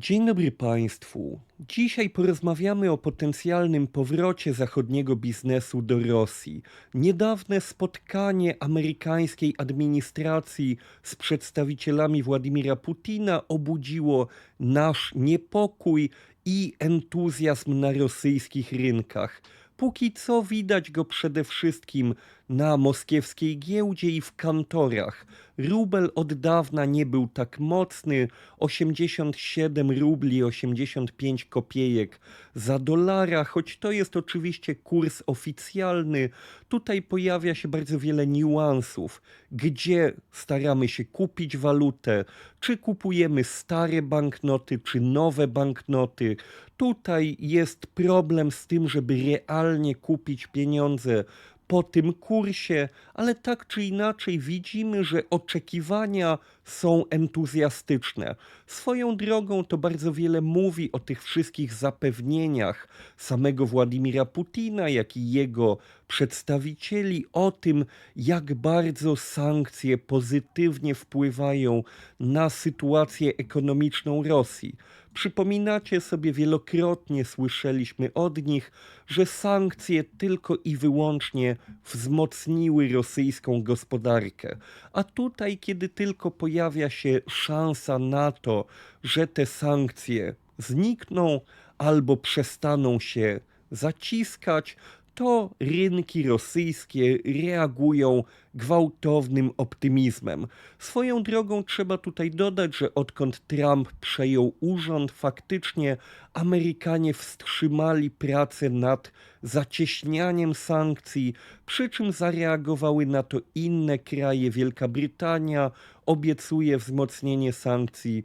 Dzień dobry Państwu. Dzisiaj porozmawiamy o potencjalnym powrocie zachodniego biznesu do Rosji. Niedawne spotkanie amerykańskiej administracji z przedstawicielami Władimira Putina obudziło nasz niepokój i entuzjazm na rosyjskich rynkach. Póki co widać go przede wszystkim na moskiewskiej giełdzie i w kantorach. Rubel od dawna nie był tak mocny 87 rubli 85 kopiejek za dolara, choć to jest oczywiście kurs oficjalny. Tutaj pojawia się bardzo wiele niuansów, gdzie staramy się kupić walutę, czy kupujemy stare banknoty, czy nowe banknoty. Tutaj jest problem z tym, żeby realnie kupić pieniądze po tym kursie, ale tak czy inaczej widzimy, że oczekiwania są entuzjastyczne. Swoją drogą to bardzo wiele mówi o tych wszystkich zapewnieniach samego Władimira Putina, jak i jego przedstawicieli o tym, jak bardzo sankcje pozytywnie wpływają na sytuację ekonomiczną Rosji. Przypominacie sobie, wielokrotnie słyszeliśmy od nich, że sankcje tylko i wyłącznie wzmocniły rosyjską gospodarkę. A tutaj, kiedy tylko pojawia się szansa na to, że te sankcje znikną albo przestaną się zaciskać, to rynki rosyjskie reagują gwałtownym optymizmem. Swoją drogą trzeba tutaj dodać, że odkąd Trump przejął urząd, faktycznie Amerykanie wstrzymali pracę nad zacieśnianiem sankcji, przy czym zareagowały na to inne kraje. Wielka Brytania obiecuje wzmocnienie sankcji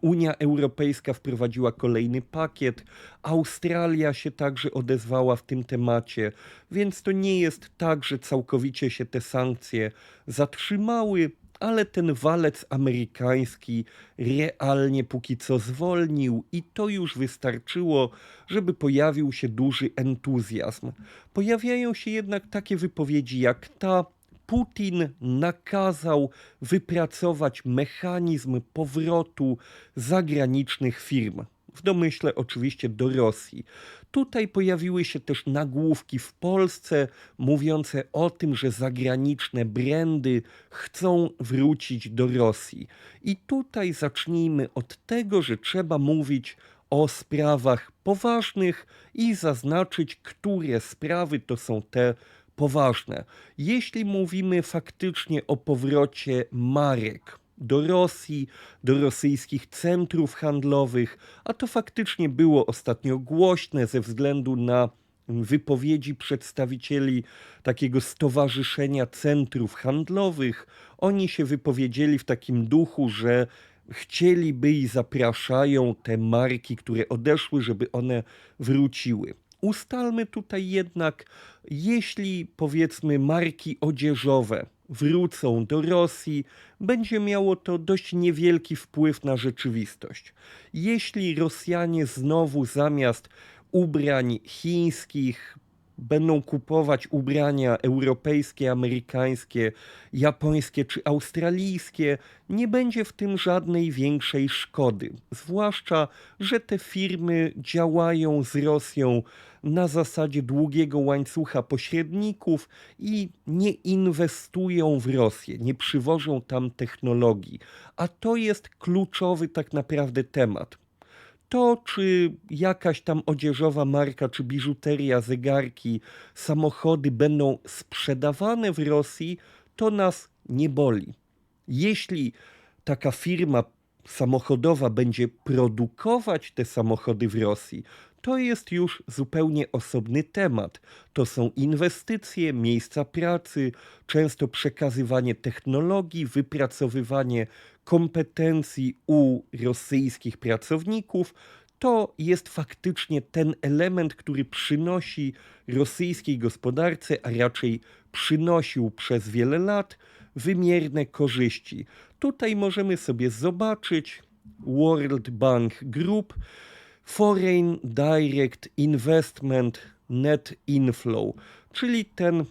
Unia Europejska wprowadziła kolejny pakiet, Australia się także odezwała w tym temacie, więc to nie jest tak, że całkowicie się te sankcje zatrzymały, ale ten walec amerykański realnie póki co zwolnił. I to już wystarczyło, żeby pojawił się duży entuzjazm. Pojawiają się jednak takie wypowiedzi jak ta, Putin nakazał wypracować mechanizm powrotu zagranicznych firm. W domyśle oczywiście do Rosji. Tutaj pojawiły się też nagłówki w Polsce mówiące o tym, że zagraniczne brandy chcą wrócić do Rosji. I tutaj zacznijmy od tego, że trzeba mówić o sprawach poważnych i zaznaczyć, które sprawy to są te, poważne. Jeśli mówimy faktycznie o powrocie marek do Rosji, do rosyjskich centrów handlowych, a to faktycznie było ostatnio głośne ze względu na wypowiedzi przedstawicieli takiego stowarzyszenia centrów handlowych. Oni się wypowiedzieli w takim duchu, że chcieliby i zapraszają te marki, które odeszły, żeby one wróciły. Ustalmy tutaj jednak, jeśli powiedzmy marki odzieżowe wrócą do Rosji, będzie miało to dość niewielki wpływ na rzeczywistość. Jeśli Rosjanie znowu zamiast ubrań chińskich, będą kupować ubrania europejskie, amerykańskie, japońskie czy australijskie, nie będzie w tym żadnej większej szkody. Zwłaszcza, że te firmy działają z Rosją na zasadzie długiego łańcucha pośredników i nie inwestują w Rosję, nie przywożą tam technologii. A to jest kluczowy tak naprawdę temat to, czy jakaś tam odzieżowa marka, czy biżuteria, zegarki, samochody będą sprzedawane w Rosji, to nas nie boli. Jeśli taka firma samochodowa będzie produkować te samochody w Rosji, to jest już zupełnie osobny temat. To są inwestycje, miejsca pracy, często przekazywanie technologii, wypracowywanie kompetencji u rosyjskich pracowników. To jest faktycznie ten element, który przynosi rosyjskiej gospodarce, a raczej przynosił przez wiele lat wymierne korzyści. Tutaj możemy sobie zobaczyć World Bank Group Foreign Direct Investment Net Inflow, czyli ten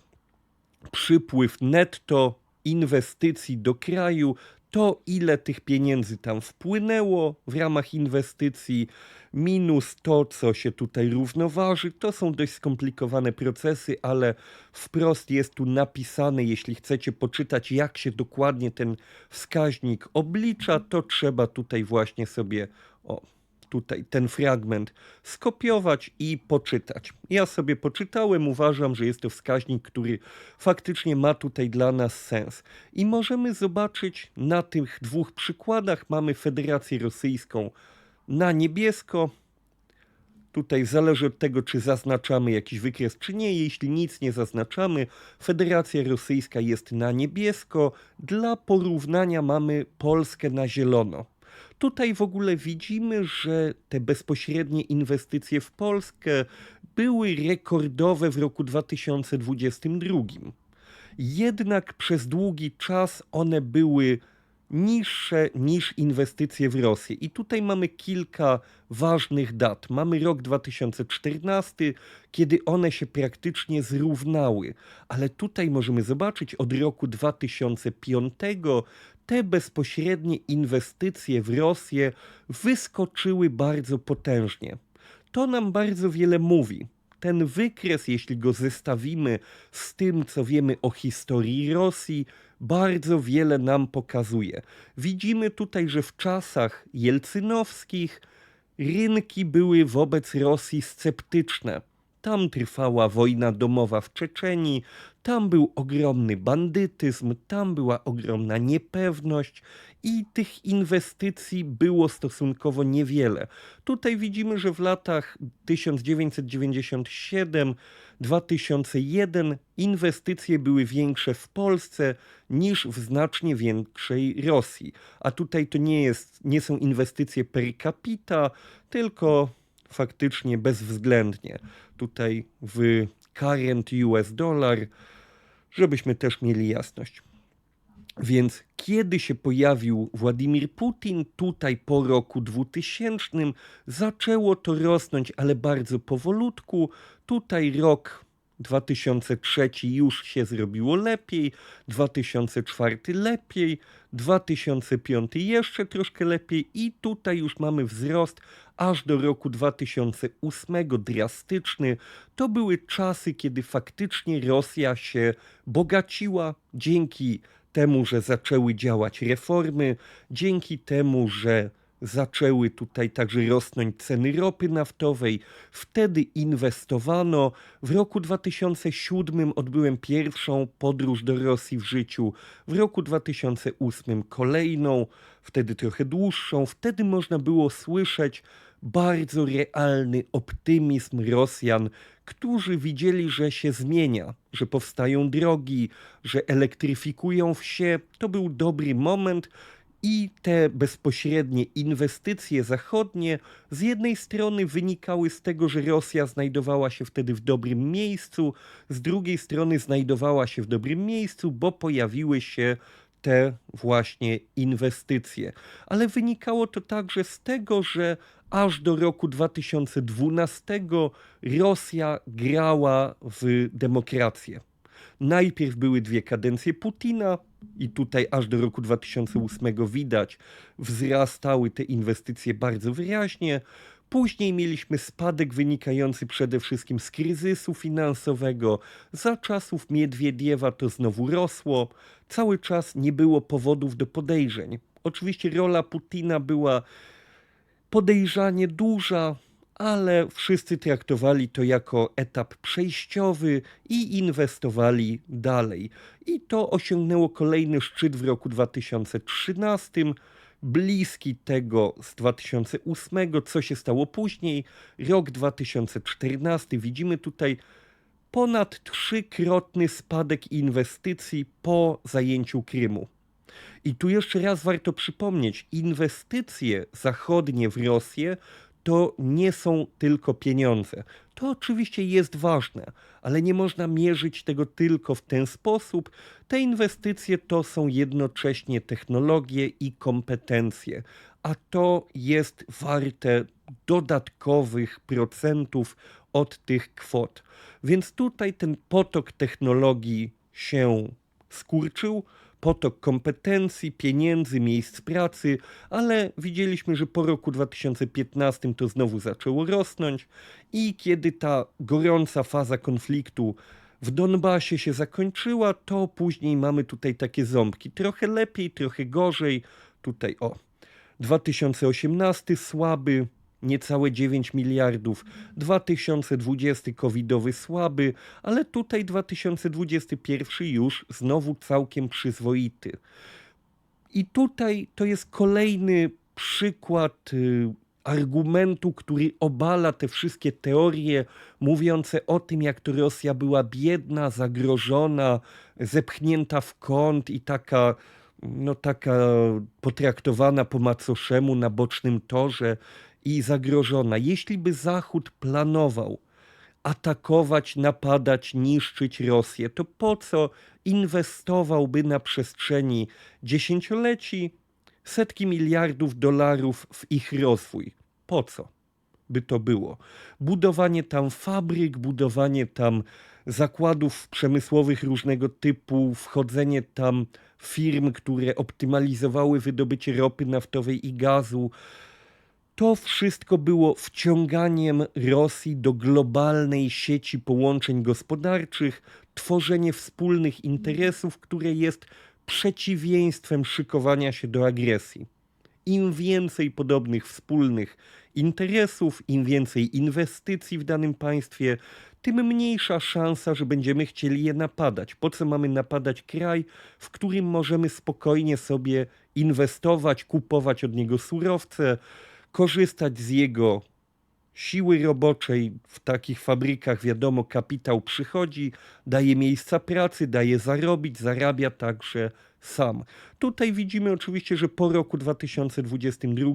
przypływ netto inwestycji do kraju to, ile tych pieniędzy tam wpłynęło w ramach inwestycji, minus to, co się tutaj równoważy. To są dość skomplikowane procesy, ale wprost jest tu napisane, jeśli chcecie poczytać, jak się dokładnie ten wskaźnik oblicza, to trzeba tutaj właśnie sobie o, tutaj ten fragment skopiować i poczytać. Ja sobie poczytałem, uważam, że jest to wskaźnik, który faktycznie ma tutaj dla nas sens. I możemy zobaczyć na tych dwóch przykładach, mamy Federację Rosyjską na niebiesko. Tutaj zależy od tego, czy zaznaczamy jakiś wykres, czy nie. Jeśli nic nie zaznaczamy, Federacja Rosyjska jest na niebiesko. Dla porównania mamy Polskę na zielono. Tutaj w ogóle widzimy, że te bezpośrednie inwestycje w Polskę były rekordowe w roku 2022. Jednak przez długi czas one były niższe niż inwestycje w Rosję. I tutaj mamy kilka ważnych dat. Mamy rok 2014, kiedy one się praktycznie zrównały, ale tutaj możemy zobaczyć od roku 2005 te bezpośrednie inwestycje w Rosję wyskoczyły bardzo potężnie. To nam bardzo wiele mówi. Ten wykres, jeśli go zestawimy z tym, co wiemy o historii Rosji, bardzo wiele nam pokazuje. Widzimy tutaj, że w czasach jelcynowskich rynki były wobec Rosji sceptyczne. Tam trwała wojna domowa w Czeczenii, tam był ogromny bandytyzm, tam była ogromna niepewność i tych inwestycji było stosunkowo niewiele. Tutaj widzimy, że w latach 1997-2001 inwestycje były większe w Polsce niż w znacznie większej Rosji. A tutaj to nie, jest, nie są inwestycje per capita, tylko faktycznie bezwzględnie. Tutaj w current US dollar, żebyśmy też mieli jasność. Więc kiedy się pojawił Władimir Putin, tutaj po roku 2000, zaczęło to rosnąć, ale bardzo powolutku. Tutaj rok 2003 już się zrobiło lepiej, 2004 lepiej, 2005 jeszcze troszkę lepiej i tutaj już mamy wzrost aż do roku 2008 drastyczny. To były czasy, kiedy faktycznie Rosja się bogaciła dzięki temu, że zaczęły działać reformy, dzięki temu, że zaczęły tutaj także rosnąć ceny ropy naftowej. Wtedy inwestowano. W roku 2007 odbyłem pierwszą podróż do Rosji w życiu. W roku 2008 kolejną, wtedy trochę dłuższą. Wtedy można było słyszeć bardzo realny optymizm Rosjan, którzy widzieli, że się zmienia, że powstają drogi, że elektryfikują wsie. To był dobry moment i te bezpośrednie inwestycje zachodnie z jednej strony wynikały z tego, że Rosja znajdowała się wtedy w dobrym miejscu, z drugiej strony znajdowała się w dobrym miejscu, bo pojawiły się te właśnie inwestycje. Ale wynikało to także z tego, że aż do roku 2012 Rosja grała w demokrację. Najpierw były dwie kadencje Putina, i tutaj aż do roku 2008 widać, wzrastały te inwestycje bardzo wyraźnie. Później mieliśmy spadek wynikający przede wszystkim z kryzysu finansowego. Za czasów Miedwiediewa to znowu rosło. Cały czas nie było powodów do podejrzeń. Oczywiście rola Putina była podejrzanie duża, ale wszyscy traktowali to jako etap przejściowy i inwestowali dalej. I to osiągnęło kolejny szczyt w roku 2013, bliski tego z 2008, co się stało później. Rok 2014, widzimy tutaj ponad trzykrotny spadek inwestycji po zajęciu Krymu. I tu jeszcze raz warto przypomnieć, inwestycje zachodnie w Rosję to nie są tylko pieniądze. To oczywiście jest ważne, ale nie można mierzyć tego tylko w ten sposób. Te inwestycje to są jednocześnie technologie i kompetencje, a to jest warte dodatkowych procentów od tych kwot. Więc tutaj ten potok technologii się skurczył, potok kompetencji, pieniędzy, miejsc pracy, ale widzieliśmy, że po roku 2015 to znowu zaczęło rosnąć i kiedy ta gorąca faza konfliktu w Donbasie się zakończyła, to później mamy tutaj takie ząbki. Trochę lepiej, trochę gorzej. Tutaj o. 2018 słaby, niecałe 9 miliardów. 2020 covidowy słaby, ale tutaj 2021 już znowu całkiem przyzwoity. I tutaj to jest kolejny przykład y, argumentu, który obala te wszystkie teorie mówiące o tym, jak to Rosja była biedna, zagrożona, zepchnięta w kąt i taka, no taka potraktowana po macoszemu na bocznym torze i zagrożona. Jeśli by Zachód planował atakować, napadać, niszczyć Rosję, to po co inwestowałby na przestrzeni dziesięcioleci setki miliardów dolarów w ich rozwój? Po co by to było? Budowanie tam fabryk, budowanie tam zakładów przemysłowych różnego typu, wchodzenie tam firm, które optymalizowały wydobycie ropy naftowej i gazu, to wszystko było wciąganiem Rosji do globalnej sieci połączeń gospodarczych, tworzenie wspólnych interesów, które jest przeciwieństwem szykowania się do agresji. Im więcej podobnych wspólnych interesów, im więcej inwestycji w danym państwie, tym mniejsza szansa, że będziemy chcieli je napadać. Po co mamy napadać kraj, w którym możemy spokojnie sobie inwestować, kupować od niego surowce, korzystać z jego siły roboczej. W takich fabrykach, wiadomo, kapitał przychodzi, daje miejsca pracy, daje zarobić, zarabia także sam. Tutaj widzimy oczywiście, że po roku 2022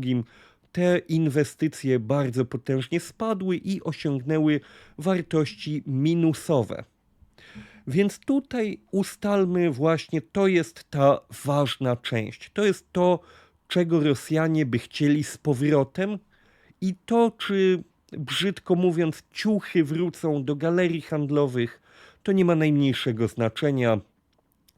te inwestycje bardzo potężnie spadły i osiągnęły wartości minusowe. Więc tutaj ustalmy właśnie, to jest ta ważna część. To jest to, czego Rosjanie by chcieli z powrotem i to, czy brzydko mówiąc, ciuchy wrócą do galerii handlowych, to nie ma najmniejszego znaczenia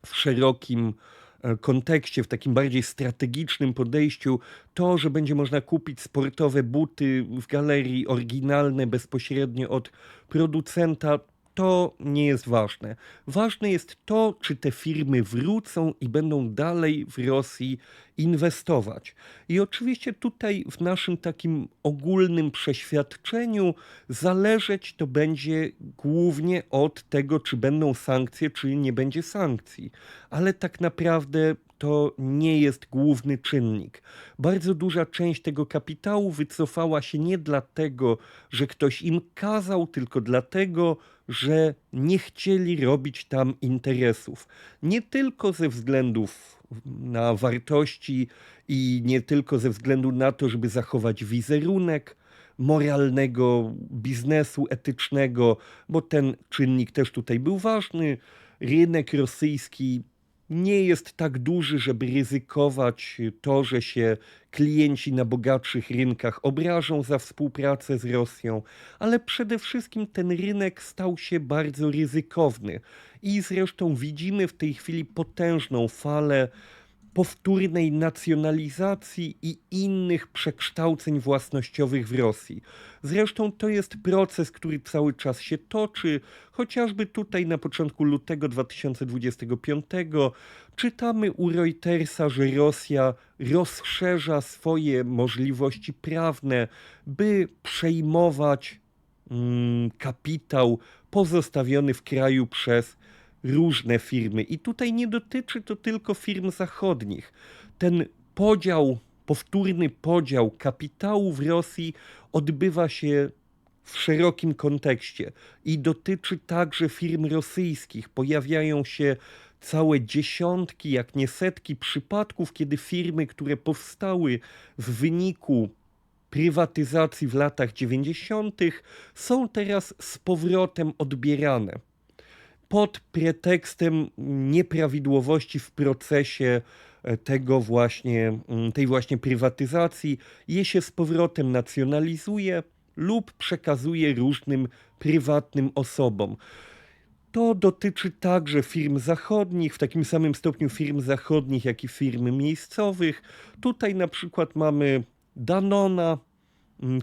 w szerokim e, kontekście, w takim bardziej strategicznym podejściu, to, że będzie można kupić sportowe buty w galerii oryginalne bezpośrednio od producenta, to nie jest ważne. Ważne jest to, czy te firmy wrócą i będą dalej w Rosji inwestować. I oczywiście tutaj w naszym takim ogólnym przeświadczeniu zależeć to będzie głównie od tego, czy będą sankcje, czy nie będzie sankcji. Ale tak naprawdę to nie jest główny czynnik. Bardzo duża część tego kapitału wycofała się nie dlatego, że ktoś im kazał, tylko dlatego, że nie chcieli robić tam interesów. Nie tylko ze względów na wartości i nie tylko ze względu na to, żeby zachować wizerunek moralnego biznesu etycznego, bo ten czynnik też tutaj był ważny. Rynek rosyjski nie jest tak duży, żeby ryzykować to, że się klienci na bogatszych rynkach obrażą za współpracę z Rosją, ale przede wszystkim ten rynek stał się bardzo ryzykowny. I zresztą widzimy w tej chwili potężną falę powtórnej nacjonalizacji i innych przekształceń własnościowych w Rosji. Zresztą to jest proces, który cały czas się toczy, chociażby tutaj na początku lutego 2025 czytamy u Reutersa, że Rosja rozszerza swoje możliwości prawne, by przejmować mm, kapitał pozostawiony w kraju przez różne firmy. I tutaj nie dotyczy to tylko firm zachodnich. Ten podział, powtórny podział kapitału w Rosji odbywa się w szerokim kontekście i dotyczy także firm rosyjskich. Pojawiają się całe dziesiątki, jak nie setki przypadków, kiedy firmy, które powstały w wyniku prywatyzacji w latach 90., są teraz z powrotem odbierane pod pretekstem nieprawidłowości w procesie e, tego właśnie, mm, tej właśnie prywatyzacji je się z powrotem nacjonalizuje lub przekazuje różnym prywatnym osobom. To dotyczy także firm zachodnich, w takim samym stopniu firm zachodnich, jak i firm miejscowych. Tutaj na przykład mamy Danona,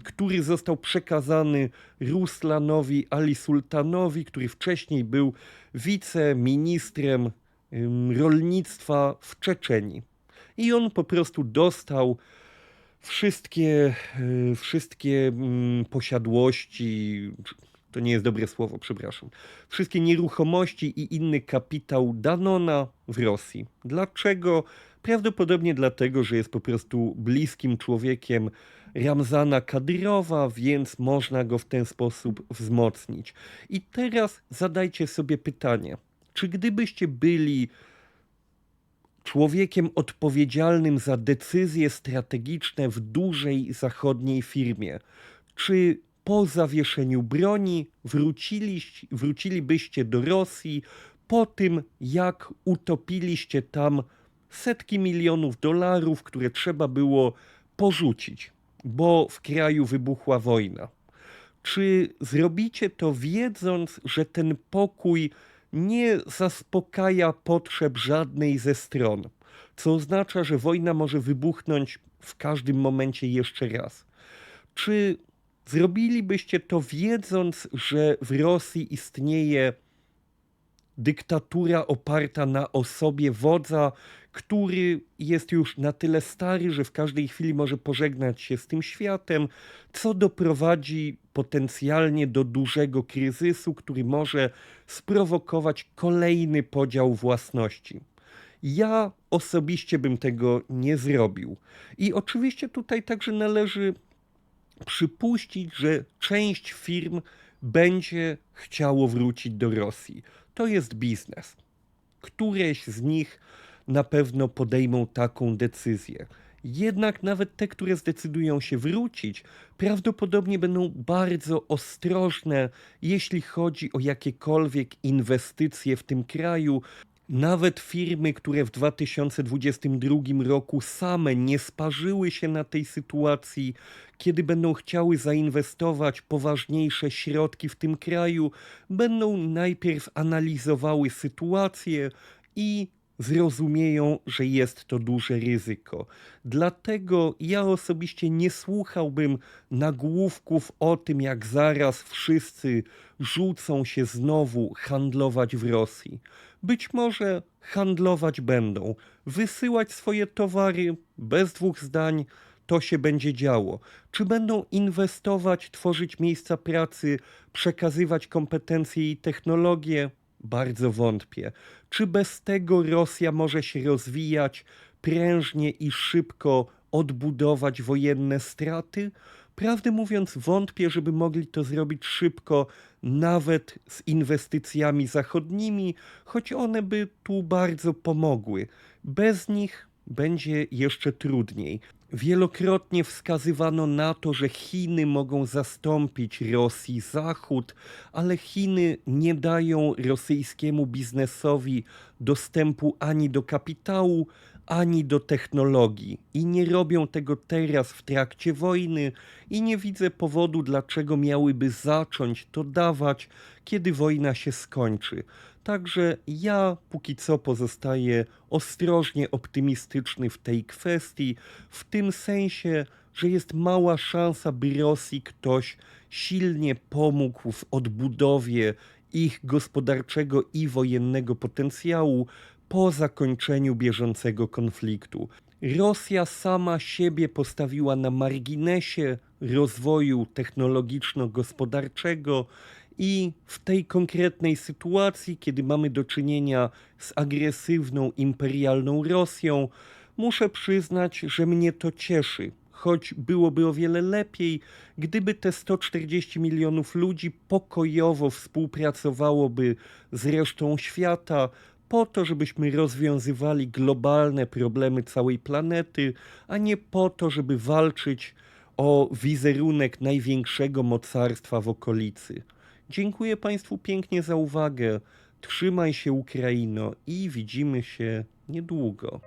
który został przekazany Ruslanowi Ali Sultanowi, który wcześniej był wiceministrem rolnictwa w Czeczenii. I on po prostu dostał wszystkie, y, wszystkie posiadłości, to nie jest dobre słowo, przepraszam, wszystkie nieruchomości i inny kapitał Danona w Rosji. Dlaczego? Prawdopodobnie dlatego, że jest po prostu bliskim człowiekiem Ramzana Kadyrowa, więc można go w ten sposób wzmocnić. I teraz zadajcie sobie pytanie, czy gdybyście byli człowiekiem odpowiedzialnym za decyzje strategiczne w dużej zachodniej firmie, czy po zawieszeniu broni wrócilibyście do Rosji po tym, jak utopiliście tam setki milionów dolarów, które trzeba było porzucić, bo w kraju wybuchła wojna? Czy zrobicie to wiedząc, że ten pokój nie zaspokaja potrzeb żadnej ze stron, co oznacza, że wojna może wybuchnąć w każdym momencie jeszcze raz? Czy zrobilibyście to wiedząc, że w Rosji istnieje dyktatura oparta na osobie wodza, który jest już na tyle stary, że w każdej chwili może pożegnać się z tym światem, co doprowadzi potencjalnie do dużego kryzysu, który może sprowokować kolejny podział własności. Ja osobiście bym tego nie zrobił. I oczywiście tutaj także należy przypuścić, że część firm będzie chciało wrócić do Rosji. To jest biznes. Któreś z nich na pewno podejmą taką decyzję. Jednak nawet te, które zdecydują się wrócić, prawdopodobnie będą bardzo ostrożne, jeśli chodzi o jakiekolwiek inwestycje w tym kraju. Nawet firmy, które w 2022 roku same nie sparzyły się na tej sytuacji, kiedy będą chciały zainwestować poważniejsze środki w tym kraju, będą najpierw analizowały sytuację i zrozumieją, że jest to duże ryzyko. Dlatego ja osobiście nie słuchałbym nagłówków o tym, jak zaraz wszyscy rzucą się znowu handlować w Rosji. Być może handlować będą, wysyłać swoje towary bez dwóch zdań. To się będzie działo. Czy będą inwestować, tworzyć miejsca pracy, przekazywać kompetencje i technologie? Bardzo wątpię. Czy bez tego Rosja może się rozwijać prężnie i szybko odbudować wojenne straty? Prawdę mówiąc, wątpię, żeby mogli to zrobić szybko, nawet z inwestycjami zachodnimi, choć one by tu bardzo pomogły. Bez nich będzie jeszcze trudniej. Wielokrotnie wskazywano na to, że Chiny mogą zastąpić Rosji Zachód, ale Chiny nie dają rosyjskiemu biznesowi dostępu ani do kapitału, ani do technologii. I nie robią tego teraz w trakcie wojny, i nie widzę powodu, dlaczego miałyby zacząć to dawać, kiedy wojna się skończy. Także ja póki co pozostaję ostrożnie optymistyczny w tej kwestii, w tym sensie, że jest mała szansa, by Rosji ktoś silnie pomógł w odbudowie ich gospodarczego i wojennego potencjału po zakończeniu bieżącego konfliktu. Rosja sama siebie postawiła na marginesie rozwoju technologiczno-gospodarczego i w tej konkretnej sytuacji, kiedy mamy do czynienia z agresywną imperialną Rosją, muszę przyznać, że mnie to cieszy. Choć byłoby o wiele lepiej, gdyby te 140 milionów ludzi pokojowo współpracowałoby z resztą świata, po to, żebyśmy rozwiązywali globalne problemy całej planety, a nie po to, żeby walczyć o wizerunek największego mocarstwa w okolicy. Dziękuję Państwu pięknie za uwagę. Trzymaj się, Ukraino, i widzimy się niedługo.